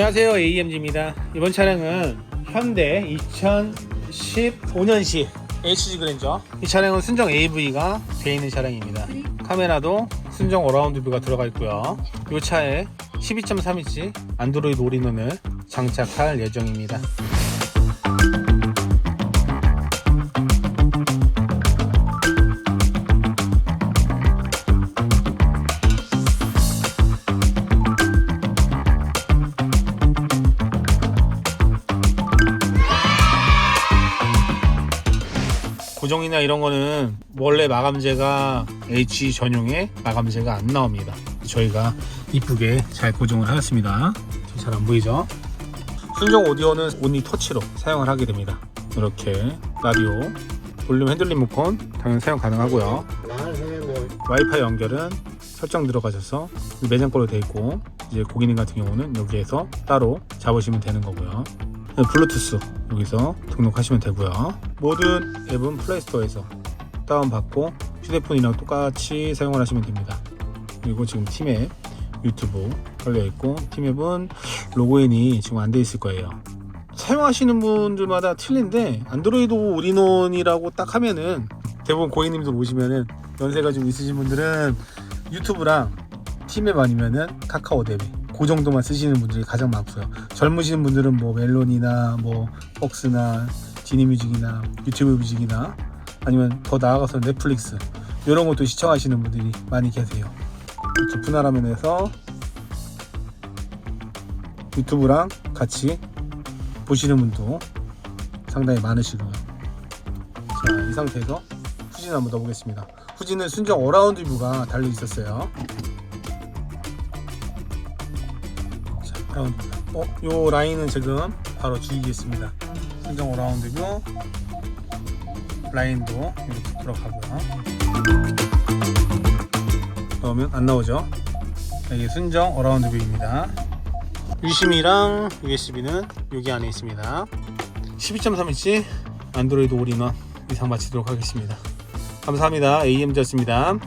안녕하세요 AMG입니다. 이번 차량은 현대 2015년식 HG 그랜저. 이 차량은 순정 AV가 되어 있는 차량입니다. 카메라도 순정 어라운드 뷰가 들어가 있고요. 이 차에 12.3인치 안드로이드 올인원을 장착할 예정입니다 고정이나 이런 거는 원래 마감재가 H 전용의 마감재가 안 나옵니다. 저희가 이쁘게 잘 고정을 하였습니다. 잘 안 보이죠? 순정 오디오는 온리 터치로 사용을 하게 됩니다. 이렇게 라디오, 볼륨 핸들링 모컨 당연히 사용 가능하고요. 와이파이 연결은 설정 들어가셔서 매장 걸로 되어 있고 이제 고객님 같은 경우는 여기에서 따로 잡으시면 되는 거고요. 블루투스 여기서 등록하시면 되고요. 모든 앱은 플레이스토어에서 다운받고 휴대폰이랑 똑같이 사용을 하시면 됩니다. 그리고 지금 팀앱 유튜브 걸려 있고 팀앱은 로그인이 지금 안 돼 있을 거예요. 사용하시는 분들마다 틀린데 안드로이드 올인원이라고 딱 하면은 대부분 고객님들 오시면은 연세가 좀 있으신 분들은 유튜브랑 팀앱 아니면은 카카오 대비 그 정도만 쓰시는 분들이 가장 많고요. 젊으신 분들은 뭐 멜론이나 뭐 폭스나 지니뮤직이나 유튜브 뮤직이나 아니면 더 나아가서 넷플릭스 이런 것도 시청하시는 분들이 많이 계세요. 분할화면에서 유튜브랑 같이 보시는 분도 상당히 많으시고요. 자, 이 상태에서 후진 한번 넣어보겠습니다. 후진은 순정 어라운드 뷰가 달려 있었어요. 뷰. 어, 요 라인은 지금 바로 죽이겠습니다. 순정 어라운드 뷰 라인도 이렇게 들어가고요. 넣으면 안 나오죠. 이게 순정 어라운드 뷰입니다. 유심이랑 USB는 여기 안에 있습니다. 12.3인치 안드로이드 올인원 이상 마치도록 하겠습니다. 감사합니다. AM였습니다.